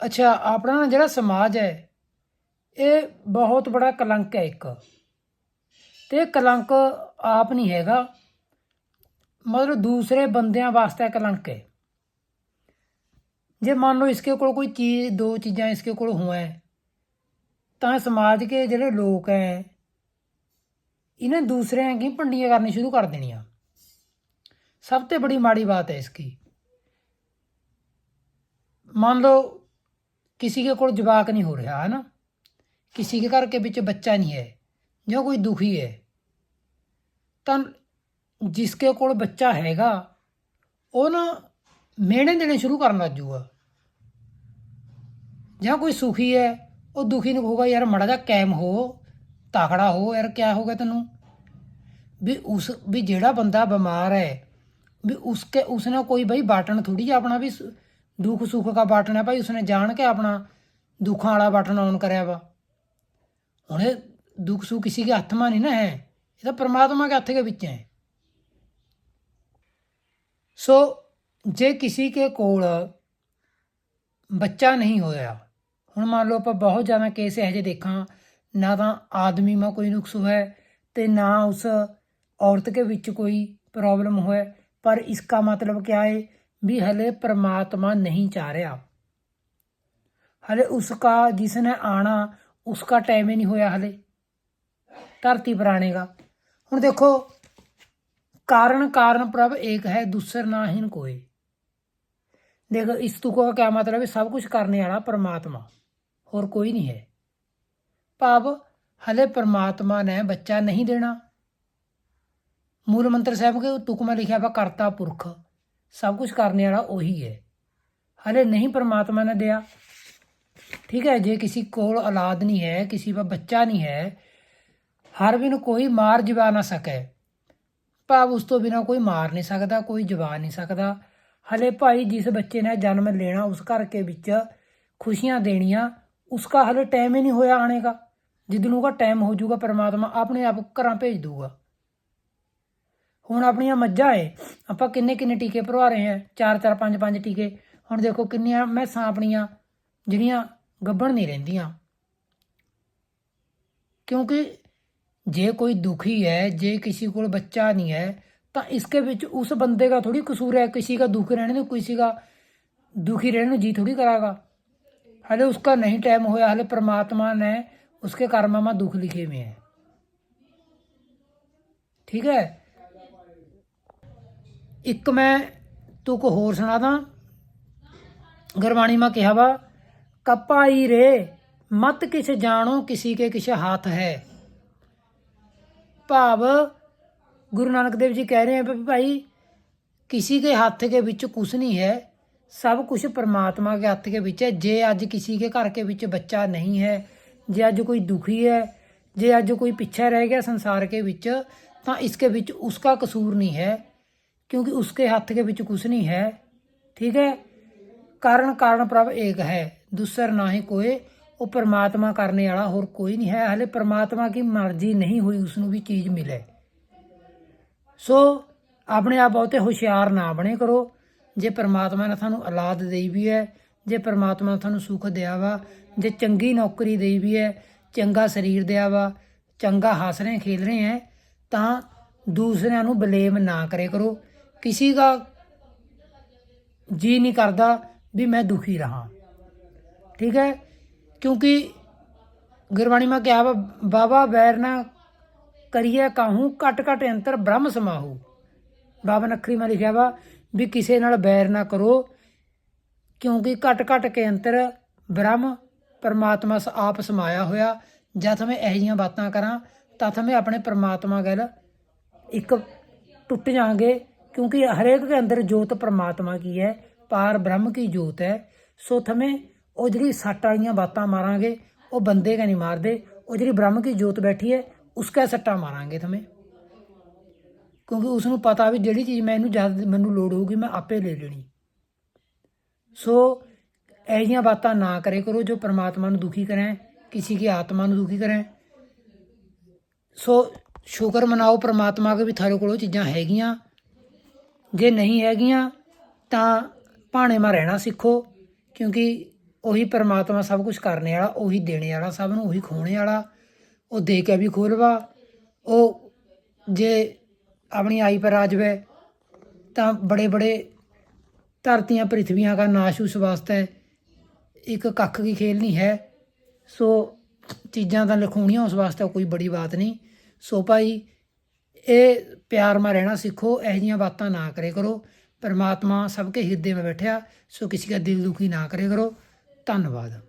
ਅੱਛਾ, ਆਪਣਾ ਜਿਹੜਾ ਸਮਾਜ ਹੈ, ਇਹ ਬਹੁਤ ਬੜਾ ਕਲੰਕ ਹੈ ਇੱਕ। ਤੇ ਕਲੰਕ ਆਪ ਨਹੀਂ ਹੈਗਾ, ਮਤਲਬ ਦੂਸਰੇ ਬੰਦਿਆਂ ਵਾਸਤੇ ਕਲੰਕ ਹੈ। ਜੇ ਮੰਨ ਲਓ ਇਸਕੇ ਕੋਲ ਕੋਈ ਚੀਜ਼, ਦੋ ਚੀਜ਼ਾਂ ਇਸਕੇ ਕੋਲ ਹੋਏ ਤਾਂ ਸਮਾਜ ਕੇ ਜਿਹੜੇ ਲੋਕ ਹੈ, ਇਹਨਾਂ ਦੂਸਰਿਆਂ ਕੀ ਭੰਡੀਆਂ ਕਰਨੀ ਸ਼ੁਰੂ ਕਰ ਦੇਣੀਆਂ। ਸਭ ਤੋਂ ਬੜੀ ਮਾੜੀ ਬਾਤ ਹੈ ਇਸਕੀ। ਮੰਨ ਲਓ किसी के कोल जवाक नहीं हो रहा है ना किसी के घर के ਵਿੱਚ ਬੱਚਾ ਨਹੀਂ ਹੈ ਜਾਂ ਕੋਈ ਦੁਖੀ ਹੈ ਤਾਂ ਜਿਸਕੇ ਕੋਲ ਬੱਚਾ ਹੈਗਾ ਉਹ ਨਾ ਮਿਹਣੇ ਦੇਣੇ ਸ਼ੁਰੂ ਕਰਨ ਲੱਗ ਜੂਗਾ ਜਾਂ ਕੋਈ ਸੁਖੀ ਹੈ ਉਹ ਦੁਖੀ ਨੂੰ ਕਹੂਗਾ ਯਾਰ ਮੜਾ ਜਾ ਕੈਮ ਹੋ ਤਾਕੜਾ ਹੋ ਯਾਰ ਕਿਆ ਹੋ ਗਿਆ ਤੈਨੂੰ ਵੀ ਉਸ ਵੀ ਜਿਹੜਾ ਬੰਦਾ ਬਿਮਾਰ ਹੈ ਵੀ ਉਸਕੇ ਉਸਨੇ ਕੋਈ ਬਈ ਬਾਟਣ ਥੋੜੀ ਜਿਹਾ ਆਪਣਾ ਵੀ ਸ- ਦੁੱਖ ਸੁੱਖ ਦਾ ਬਟਨ ਹੈ ਭਾਈ, ਉਸਨੇ ਜਾਣ ਕੇ ਆਪਣਾ ਦੁੱਖਾਂ ਵਾਲਾ ਬਟਨ ਔਨ ਕਰਿਆ ਵਾ। ਹੁਣ ਇਹ ਦੁੱਖ ਸੁੱਖ ਕਿਸੇ ਦੇ ਹੱਥ ਮਾ ਨਹੀਂ ਨਾ ਹੈ, ਇਹ ਤਾਂ ਪਰਮਾਤਮਾ ਦੇ ਹੱਥ ਦੇ ਵਿੱਚ ਹੈ। ਸੋ ਜੇ ਕਿਸੇ ਕੇ ਕੋਲ ਬੱਚਾ ਨਹੀਂ ਹੋਇਆ, ਹੁਣ ਮੰਨ ਲਓ ਆਪਾਂ ਬਹੁਤ ਜ਼ਿਆਦਾ ਕੇਸ ਇਹ ਜੇ ਦੇਖਾਂ, ਨਾ ਤਾਂ ਆਦਮੀ ਮਾ ਕੋਈ ਨੁਕਸ ਹੋਇਆ ਤੇ ਨਾ ਉਸ ਔਰਤ ਕੇ ਵਿੱਚ ਕੋਈ ਪ੍ਰੋਬਲਮ ਹੋਇਆ, ਪਰ ਇਸ ਦਾ ਮਤਲਬ ਕੀ ਹੈ भी हले परमात्मा नहीं चाह रहा हले उसका जिसने आना उसका टाइम ही नहीं होया हले धरती पर आने का ਹੁਣ ਦੇਖੋ कारण कारण प्रभ एक है दूसर नाहीन कोई देखो इस तुक का क्या मतलब है सब कुछ करने वाला परमात्मा और कोई नहीं है ਭਾਵ ਹਲੇ ਪਰਮਾਤਮਾ ਨੇ ਬੱਚਾ ਨਹੀਂ ਦੇਣਾ ਮੂਲ ਮੰਤਰ ਸਾਹਿਬ ਕੇ ਤੁਕ ਮੈਂ ਲਿਖਿਆ ਵਾ ਕਰਤਾ ਪੁਰਖ ਸਭ ਕੁਝ ਕਰਨੇ ਵਾਲਾ ਉਹੀ ਹੈ। ਹਲੇ ਨਹੀਂ ਪਰਮਾਤਮਾ ਨੇ ਦਿਆ। ਠੀਕ ਹੈ, ਜੇ ਕਿਸੇ ਕੋਲ ਔਲਾਦ ਨਹੀਂ ਹੈ, ਕਿਸੇ ਦਾ ਬੱਚਾ ਨਹੀਂ ਹੈ, ਹਰ ਬਿਨ ਕੋਈ ਮਾਰ ਜਵਾ ਨਾ ਸਕੇ। ਭਾਵ ਉਸ ਤੋਂ ਬਿਨਾ ਕੋਈ ਮਾਰ ਨਹੀਂ ਸਕਦਾ, ਕੋਈ ਜਵਾ ਨਹੀਂ ਸਕਦਾ। ਹਲੇ ਭਾਈ ਜਿਸ ਬੱਚੇ ਨੇ ਜਨਮ ਲੈਣਾ, ਉਸ ਘਰ ਕੇ ਵਿੱਚ ਖੁਸ਼ੀਆਂ ਦੇਣੀਆਂ, ਉਸਕਾ ਹਲੇ ਟਾਈਮ ਹੀ ਨਹੀਂ ਹੋਇਆ ਆਣੇ ਦਾ। ਜਿੱਦਨ ਉਹਦਾ ਟਾਈਮ ਹੋ ਜਾਊਗਾ ਪਰਮਾਤਮਾ ਆਪਣੇ ਆਪ ਘਰਾਂ ਭੇਜ ਦੂਗਾ ਹੁਣ ਆਪਣੀਆਂ ਮੱਝਾਂ ਏ। ਆਪਾਂ ਕਿੰਨੇ ਕਿੰਨੇ ਟੀਕੇ ਭਰਵਾ ਰਹੇ ਆ ਚਾਰ ਚਾਰ, ਪੰਜ ਪੰਜ ਟੀਕੇ। ਹੁਣ ਦੇਖੋ ਕਿੰਨੀਆਂ ਮੈਂ ਸਾਂ ਆਪਣੀਆਂ ਜਿਹੜੀਆਂ ਗੱਭਣ ਨਹੀਂ ਰਹਿੰਦੀਆਂ। ਕਿਉਂਕਿ ਜੇ ਕੋਈ ਦੁਖੀ ਹੈ, ਜੇ ਕਿਸੇ ਕੋਲ ਬੱਚਾ ਨਹੀਂ ਹੈ, ਤਾਂ ਇਸਕੇ ਵਿੱਚ ਉਸ ਬੰਦੇ ਦਾ ਥੋੜੀ ਕਸੂਰ ਹੈ। ਕਿਸੇ ਦਾ ਦੁੱਖ ਰਹਿਣ ਨੂੰ, ਕਿਸੇ ਦਾ ਦੁਖੀ ਰਹਿਣ ਨੂੰ ਜੀ ਥੋੜੀ ਕਰਾਗਾ। ਹਲੇ ਉਸਕਾ ਨਹੀਂ ਟਾਈਮ ਹੋਇਆ, ਹਲੇ ਪ੍ਰਮਾਤਮਾ ਨੇ ਉਸਕੇ ਕਰਮਾਂ ਮਾ ਦੁੱਖ ਲਿਖੇ ਹੋਏ ਹੈ। ਠੀਕ ਹੈ? ਇੱਕ ਮੈਂ ਤੂੰ ਕੋ ਹੋਰ ਸੁਣਾ ਦਾਂ। ਗੁਰਬਾਣੀ ਮਾ ਕਿਹਾ ਵਾ ਕੱਪਾ ਹੀ ਰੇ, ਮਤ ਕਿਸ਼ ਜਾਣੋ ਕਿਸੇ ਕੇ ਕਿਛ ਹੱਥ ਹੈ। ਭਾਵ ਗੁਰੂ ਨਾਨਕ ਦੇਵ ਜੀ ਕਹਿ ਰਹੇ ਆ ਵੀ ਭਾਈ, ਕਿਸੇ ਦੇ ਹੱਥ ਦੇ ਵਿੱਚ ਕੁਝ ਨਹੀਂ ਹੈ, ਸਭ ਕੁਝ ਪਰਮਾਤਮਾ ਦੇ ਹੱਥ ਕੇ ਵਿੱਚ ਹੈ। ਜੇ ਅੱਜ ਕਿਸੇ ਦੇ ਘਰ ਕੇ ਵਿੱਚ ਬੱਚਾ ਨਹੀਂ ਹੈ, ਜੇ ਅੱਜ ਕੋਈ ਦੁਖੀ ਹੈ, ਜੇ ਅੱਜ ਕੋਈ ਪਿੱਛਾ ਰਹਿ ਗਿਆ ਸੰਸਾਰ ਕੇ ਵਿੱਚ, ਤਾਂ ਇਸ ਕੇ ਵਿੱਚ ਉਸਕਾ ਕਸੂਰ ਨਹੀਂ ਹੈ। क्योंकि उसके हाथ के ਵਿੱਚ ਕੁਛ ਨਹੀਂ ਹੈ ਠੀਕ ਹੈ ਕਾਰਨ ਕਾਰਨ ਪ੍ਰਭ ਏਕ ਹੈ ਦੂਸਰ ਨਾ ਹੀ ਕੋਈ ਉਹ ਪਰਮਾਤਮਾ ਕਰਨੇ ਵਾਲਾ ਹੋਰ ਕੋਈ ਨਹੀਂ ਹੈ ਹਲੇ ਪਰਮਾਤਮਾ ਕੀ ਮਰਜ਼ੀ ਨਹੀਂ ਹੋਈ ਉਸ ਨੂੰ ਵੀ ਚੀਜ਼ ਮਿਲੇ ਸੋ ਆਪਣੇ ਆਪ ਬਹੁਤੇ ਹੁਸ਼ਿਆਰ ਨਾ ਬਣੇ ਕਰੋ ਜੇ ਪ੍ਰਮਾਤਮਾ ਨੇ ਤੁਹਾਨੂੰ ਔਲਾਦ ਦੇਈ ਵੀ ਹੈ ਜੇ ਪ੍ਰਮਾਤਮਾ ਨੇ ਤੁਹਾਨੂੰ ਸੁੱਖ ਦਿਆ ਵਾ ਜੇ ਚੰਗੀ ਨੌਕਰੀ ਦੇਈ ਵੀ ਹੈ ਚੰਗਾ ਸਰੀਰ ਦਿਆ ਵਾ ਚੰਗਾ ਹੱਸ ਰਹੇ ਖੇਲ ਰਹੇ ਹੈ ਤਾਂ ਦੂਸਰਿਆਂ ਨੂੰ ਬਲੇਮ ਨਾ ਕਰੇ ਕਰੋ ਕਿਸੇ ਦਾ ਜੀ ਨਹੀਂ ਕਰਦਾ ਵੀ ਮੈਂ ਦੁਖੀ ਰਹਾ। ਠੀਕ ਹੈ? ਕਿਉਂਕਿ ਗੁਰਬਾਣੀ ਮਾ ਕਿਹਾ ਵਾ, ਬਾਬਾ ਬੈਰ ਨਾ ਕਰੀਏ ਕਾਹੂ, ਘਟ ਘਟ ਅੰਤਰ ਬ੍ਰਹਮ ਸਮਾਹੂ। ਬਾਬਾ ਨਖਰੀ ਮਾ ਲਿਖਿਆ ਵਾ ਵੀ ਕਿਸੇ ਨਾਲ ਬੈਰ ਨਾ ਕਰੋ, ਕਿਉਂਕਿ ਘਟ ਘਟ ਕੇ ਅੰਤਰ ਬ੍ਰਹਮ ਪਰਮਾਤਮਾ ਸ, ਆਪ ਸਮਾਇਆ ਹੋਇਆ। ਜਦ ਮੈਂ ਇਹੋ ਜਿਹੀਆਂ ਬਾਤਾਂ ਕਰਾਂ, ਤਦ ਮੈਂ ਆਪਣੇ ਪਰਮਾਤਮਾ ਗੱਲ ਇੱਕ ਟੁੱਟ ਜਾਾਂਗੇ ਕਿਉਂਕਿ ਹਰੇਕ ਦੇ ਅੰਦਰ ਜੋਤ ਪਰਮਾਤਮਾ ਕੀ ਹੈ, ਪਾਰ ਬ੍ਰਹਮ ਕੀ ਜੋਤ ਹੈ, ਸੋ ਥਮੇ ਉਹ ਜਿਹੜੀ ਸੱਟ ਵਾਲੀਆਂ ਬਾਤਾਂ ਮਾਰਾਂਗੇ, ਉਹ ਬੰਦੇ ਕਾ ਨਹੀਂ ਮਾਰਦੇ, ਉਹ ਜਿਹੜੀ ਬ੍ਰਹਮ ਕੀ ਜੋਤ ਬੈਠੀ ਹੈ, ਉਸਕਾ ਸੱਟਾ ਮਾਰਾਂਗੇ ਥਮੇ। ਕਿਉਂਕਿ ਉਸ ਨੂੰ ਪਤਾ ਵੀ ਜਿਹੜੀ ਚੀਜ਼ ਮੈਂ ਇਹਨੂੰ ਜਦ ਮੈਨੂੰ ਲੋੜ ਹੋਊਗੀ, ਮੈਂ ਆਪੇ ਲੈ ਲੈਣੀ। ਸੋ ਇਹ ਜਿਹੀਆਂ ਬਾਤਾਂ ਨਾ ਕਰੇ ਕਰੋ ਜੋ ਪਰਮਾਤਮਾ ਨੂੰ ਦੁਖੀ ਕਰੇ, ਕਿਸੇ ਦੀ ਆਤਮਾ ਨੂੰ ਦੁਖੀ ਕਰੇ। ਸੋ ਸ਼ੁਕਰ ਮਨਾਓ ਪਰਮਾਤਮਾ ਕੇ ਵੀ ਤੁਹਾਡੇ ਕੋਲ ਉਹ ਚੀਜ਼ਾਂ ਹੈਗੀਆਂ। ਜੇ ਨਹੀਂ ਹੈਗੀਆਂ, ਤਾਂ ਭਾਣੇ ਮਾ ਰਹਿਣਾ ਸਿੱਖੋ, ਕਿਉਂਕਿ ਉਹੀ ਪਰਮਾਤਮਾ ਸਭ ਕੁਝ ਕਰਨੇ ਵਾਲਾ, ਉਹੀ ਦੇਣੇ ਵਾਲਾ, ਸਭ ਨੂੰ ਉਹੀ ਖੋਣੇ ਵਾਲਾ, ਉਹ ਦੇ ਕੇ ਵੀ ਖੋਲਵਾ ਉਹ ਜੇ ਆਪਣੀ ਆਈ ਪਰ ਆ ਜਾਵੇ, ਤਾਂ ਬੜੇ ਬੜੇ ਧਰਤੀਆਂ, ਪ੍ਰਿਥਵੀਆਂ ਦਾ ਨਾਸ਼ ਉਸ ਵਾਸਤੇ ਇੱਕ ਕੱਖ ਕੀ ਖੇਲ ਨਹੀਂ ਹੈ। ਸੋ ਚੀਜ਼ਾਂ ਤਾਂ ਲਿਖਾਉਣੀਆਂ ਉਸ ਵਾਸਤੇ ਕੋਈ ਬੜੀ ਬਾਤ ਨਹੀਂ। ਸੋ ਭਾਈ ਇਹ ਪਿਆਰ ਮਾ ਰਹਿਣਾ ਸਿੱਖੋ, ਇਹੋ ਜਿਹੀਆਂ ਬਾਤਾਂ ਨਾ ਕਰੇ ਕਰੋ। ਪਰਮਾਤਮਾ ਸਭ ਕੇ ਹਿਰਦੇ ਵਿੱਚ ਬੈਠਿਆ, ਸੋ ਕਿਸੇ ਦਾ ਦਿਲ ਦੁਖੀ ਨਾ ਕਰੇ ਕਰੋ। ਧੰਨਵਾਦ।